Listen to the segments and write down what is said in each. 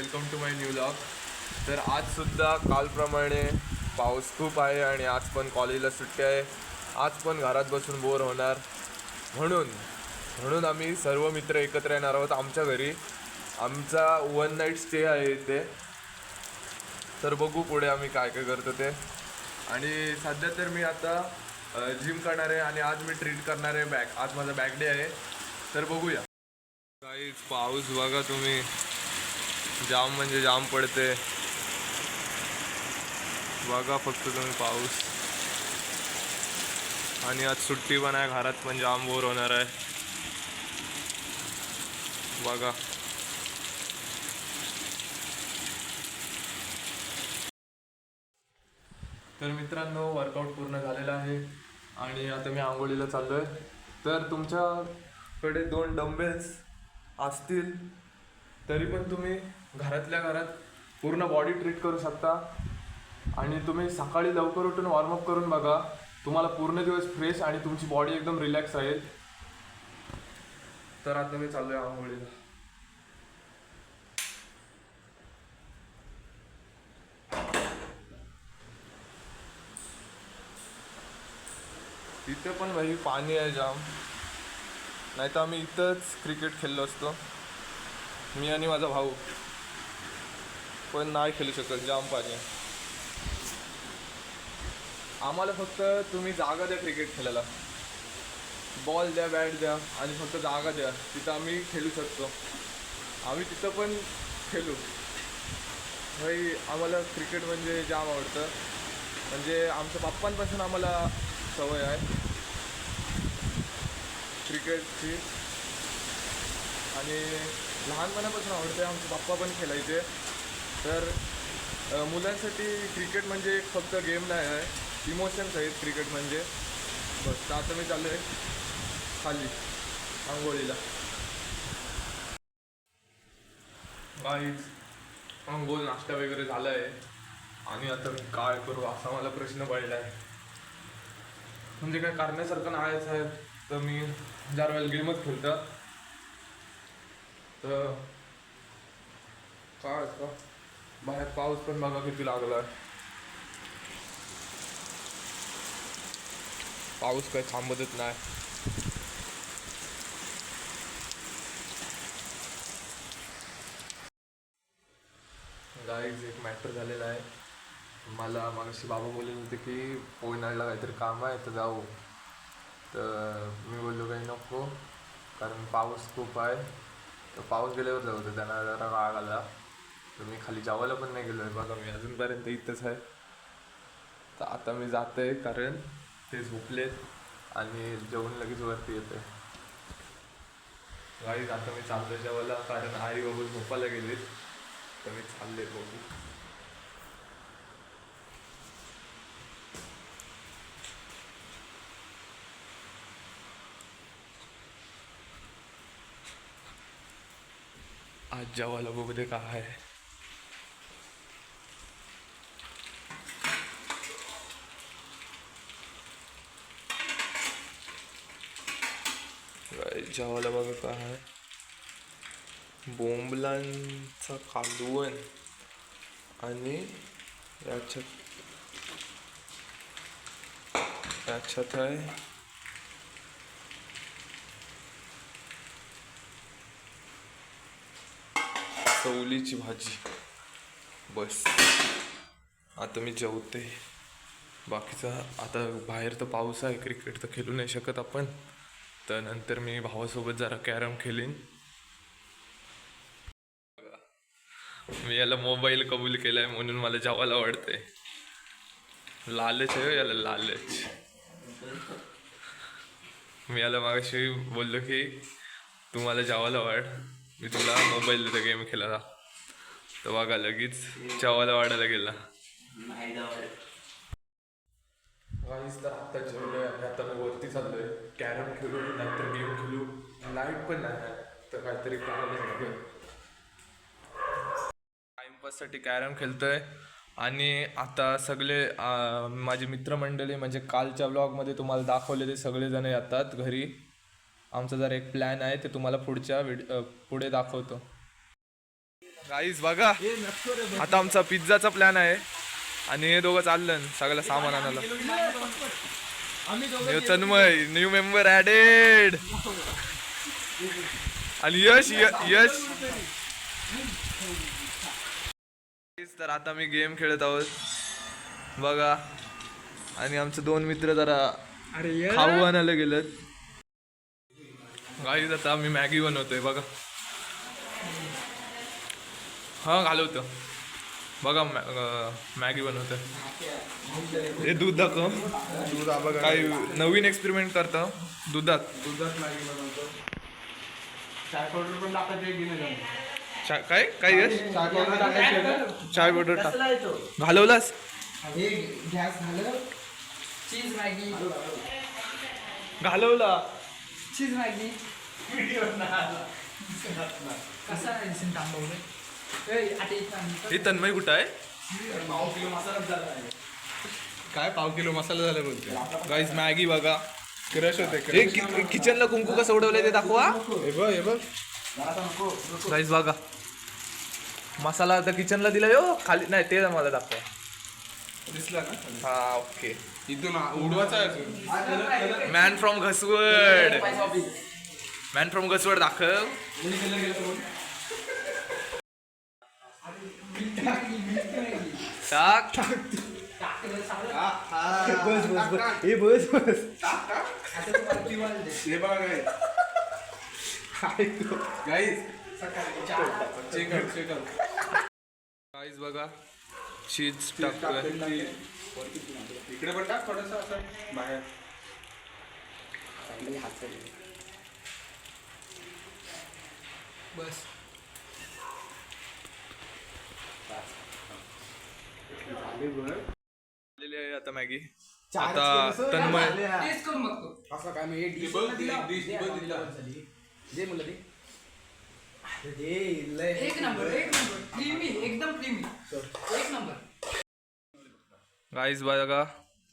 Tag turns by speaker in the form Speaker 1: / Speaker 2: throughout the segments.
Speaker 1: Welcome to my new vlog तर आजसुद्धा कालप्रमाणे पाऊस खूप आहे आणि आज पण कॉलेजला सुट्टी आहे. आज पण घरात बसून बोर होणार. म्हणून म्हणून आम्ही सर्व मित्र एकत्र येणार आहोत आमच्या घरी. आमचा वन नाईट स्टे आहे इथे. तर बघू पुढे आम्ही काय काय करतो ते. आणि सध्या तर मी आता जिम करणार आहे आणि आज मी ट्रीट करणार आहे बॅग आज माझा बॅग डे आहे. तर बघूया. काही पाऊस बघा तुम्ही. जाम म्हणजे जाम पडते बघा फक्त तुम्ही पाऊस. आणि आज सुट्टी पण आहे घरात पण जाम बोर होणार आहे. बघा. तर मित्रांनो वर्कआउट पूर्ण झालेला आहे. आणि आता मी आंघोळीला चाललो आहे तर तुमच्याकडे दोन डंबेल्स असतील तरी पण तुम्ही घरातल्या घरात पूर्ण बॉडी ट्रीट करू शकता. आणि तुम्ही सकाळी लवकर उठून वॉर्मअप करून बघा. तुम्हाला पूर्ण दिवस फ्रेश आणि तुमची बॉडी एकदम रिलॅक्स राहील. तर आता मी चाललोय आंघोळीला. इथे पण भाई पाणी आहे जाम. नाही तर आम्ही इथंच क्रिकेट खेळलो असतो. मी आणि माझा भाऊ. पण नाही खेळू शकत जाम पाणी आम्हाला फक्त तुम्ही जागा द्या क्रिकेट खेळायला. बॉल द्या बॅट द्या आणि फक्त जागा द्या. तिथं आम्ही खेळू शकतो. आम्ही तिथं पण खेळू. भाई आम्हाला क्रिकेट म्हणजे जाम आवडतं. म्हणजे आमच्या पप्पांपासून आम्हाला सवय आहे. क्रिकेटची आणि लहानपणापासून आवडते आमचे पप्पा पण खेळायचे. तर मुलांसाठी क्रिकेट म्हणजे एक फक्त गेम नाही आहे इमोशन्स आहेत क्रिकेट म्हणजे. बस तर आता मी चाललो आहे खाली आंघोळीला. काहीच आंघोळ नाश्ता वगैरे झाला आहे आणि आता मी काय करू असा मला प्रश्न पडला आहे म्हणजे काय करण्यासारखं नाही साहेब. तर मी चार वेळेस गेमच खेळतात तर काय असतं? बाहेर पाऊस पण बघा किती लागला पाऊस काही थांबतच नाही. गाईज एक मॅटर झालेला आहे. मला मागाशी बाबा बोलत होते की पोयनाडला काहीतरी काम आहे तर जाऊ. तर मी बोललो काही नको कारण पाऊस खूप आहे. तर पाऊस गेल्यावर जाऊ तर त्यांना जरा राग आला. तर मी खाली जावायला पण नाही गेलो आहे बघा मी अजूनपर्यंत इथंच आहे. तर आता मी जात आहे कारण ते झोपलेत आणि जेवण लगेच वरती येते गाईज आता मी चाललो जेवायला कारण आई बाबू झोपायला गेलेत. तर मी चालले बघू. आज जेवायला बघू दे काय आहे काय जेवायला बघा काय? आहे बोंबलांचा कालवण आणि याच्यात याच्यात आहे चवलीची भाजी. बस. आता मी जेवते. बाकीचा आता बाहेर तर पाऊस आहे क्रिकेट तर खेळू नाही शकत आपण. तर नंतर मी भावासोबत जरा कॅरम खेळीन मी याला मोबाईल कबूल केलाय म्हणून मला जेवायला आवडते लालच आहे हो याला लालच. मी याला मागाशी बोललो की तू मला जेवायला वाढ. मी तुला मोबाईल देतो गेम खेळायला. तर बघा लगेच जेवायला वाढायला गेला. तर आता जेवलोय आता मी वरती चाललोय. कॅरम खेळू नाहीतर गेम खेळू लाइट पण नाही तर काहीतरी करायला लागेल टाइमपाससाठी कॅरम खेळतोय. आणि आता सगळे माझे मित्रमंडळी म्हणजे कालच्या ब्लॉगमध्ये तुम्हाला दाखवले ते सगळेजण येतात घरी. आमचा जर एक प्लॅन आहे ते तुम्हाला पुढच्या पुढे दाखवतो. गाईज बघा. आता आमचा पिझ्झाचा प्लॅन आहे. आणि हे दोघं चाललं सगळं सामान आणायला. ह्यो तन्मय न्यू मेंबर ऍडेड आणि यश यश. तर आता मी गेम खेळत आहोत. बघा. आणि आमचे दोन मित्र जरा खाऊ आणायला गेलेत. गाईज आता मी मॅगी बनवतोय बघा. हा घालवतो. बघा मॅगी बनवतोय हे दूध दाखव दूध बघा काही नवीन एक्सपेरिमेंट करतो दुधात.
Speaker 2: दुधात मॅगी बनवतो. चाय पावडर पण टाकायचं
Speaker 1: काय? काय यश?
Speaker 2: चाय पावडर टाकायची?
Speaker 1: चाय पावडर टाक. घालवलास?
Speaker 3: हे गॅस झालं चीज मॅगी.
Speaker 1: घालवला.
Speaker 3: Cheese Maggi. कसा आहे
Speaker 1: हे तन्मय कुठं आहे?
Speaker 2: पाव किलो मसाला झाला आहे. काय पाव किलो मसाला झाला बोलते
Speaker 1: गाईज मॅगी बघा
Speaker 2: क्रश होते
Speaker 1: किचनला कुंकू कसं उडवलंय ते दाखवा.
Speaker 2: हे बघ हे बघ.
Speaker 1: गाईज बघा. मसाला आता किचनला दिलाय हो. खाली नाही ते मला दाखवा.
Speaker 2: दिसला ना
Speaker 1: हा ओके.
Speaker 2: इथून अजून.
Speaker 1: Man from Ghaswad man from Ghaswad दाखव. टाक
Speaker 3: हे बस बस
Speaker 2: हे बघा
Speaker 1: चीज टाकतोय.
Speaker 2: इकडे पण टाक थोडस असं बाहेर.
Speaker 3: बस
Speaker 1: आलेली आहे आता मॅगी. आता तन्मय
Speaker 3: टेस्ट करून बघतो. असं काय मी
Speaker 2: डिश बघ, डिश बघ दिला.
Speaker 3: जे मुलं ते अरे दे, लय. एक नंबर एक नंबर. क्रीमी एकदम क्रीमी एक नंबर.
Speaker 1: गाईज बघा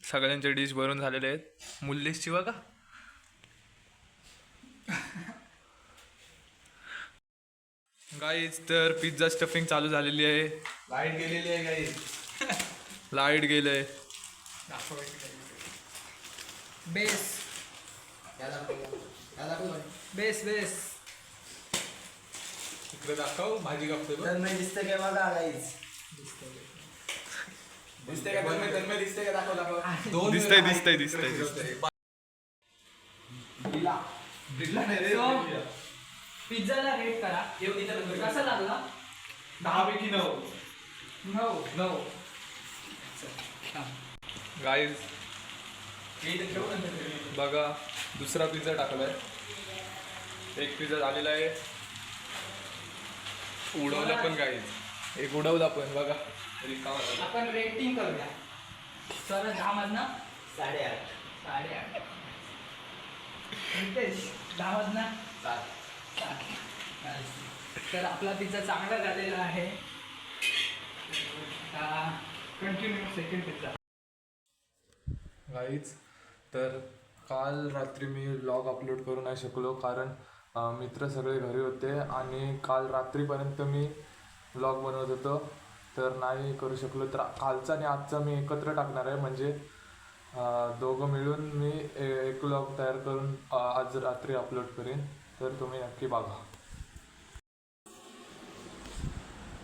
Speaker 1: सगळ्यांचे डिश भरून झालेले आहेत. मुल्लेशची बघा गाईज तर पिझ्झा स्टफिंग चालू झालेली आहे.
Speaker 2: लाइट गेलेली आहे गाईस
Speaker 1: लाइट गेलंय.
Speaker 3: बेस. Base base.
Speaker 2: इकडे दाखव भाजी कापतोय बघ.
Speaker 3: तर नाही दिसतं काय बघा गाईज
Speaker 2: दिसते का? तन्मय तन्मय दिसते का? दाखव दाखव. दोन
Speaker 1: दिसतंय दिसतंय दिसतंय दिसतंय.
Speaker 2: दिसला नाही रे
Speaker 3: So, पिझ्झाला रेट करा. कसा लागला?
Speaker 2: दहा पैकी नऊ.
Speaker 3: नऊ.
Speaker 2: नऊ
Speaker 1: गाईज बघा दुसरा पिझ्झा टाकलाय. एक पिझ्झा झालेला आहे.
Speaker 2: उडवला पण गाईस
Speaker 1: एक उडवला पण बघा.
Speaker 3: आपण रेटिंग करूया. सर दहा मधनं साडेआठ. साडेआठ. दहा मधनं सात. तर आपला पिझ्झा चांगला झालेला आहे. कंटिन्यू सेकंड पिझ्झा
Speaker 1: गाईज तर काल रात्री मी ब्लॉग अपलोड करू नाही शकलो कारण मित्र सगळे घरी होते आणि काल रात्रीपर्यंत मी ब्लॉग बनवत होतो. तर नाही करू शकलो. तर कालचा आणि आजचा मी एकत्र टाकणार आहे. म्हणजे दोघं मिळून मी ए- एक ब्लॉग तयार करून आज रात्री अपलोड करेन. तर तुम्ही नक्की बघा.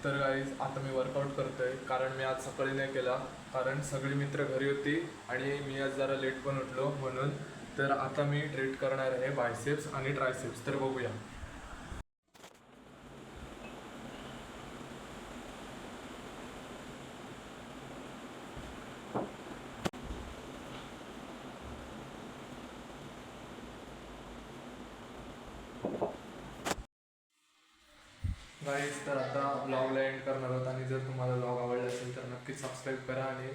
Speaker 1: तर गाईज आता मी वर्कआउट करतोय. कारण मी आज सकाळी नाही केला. कारण सगळी मित्र घरी होती आणि मी आज जरा लेट पण उठलो म्हणून. तर आता मी ट्रेट करणार आहे बायसेप्स आणि ट्रायसेप्स तर बघूया. गाईज तर आता ब्लॉगला एंड करणार आहोत आणि जर तुम्हाला ब्लॉग आवडला असेल तर नक्कीच सबस्क्राईब करा आणि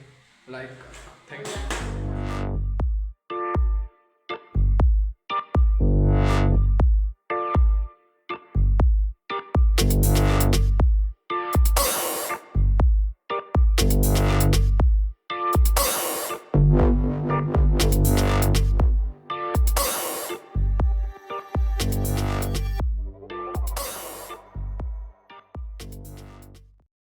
Speaker 1: लाईक करा थँक्यू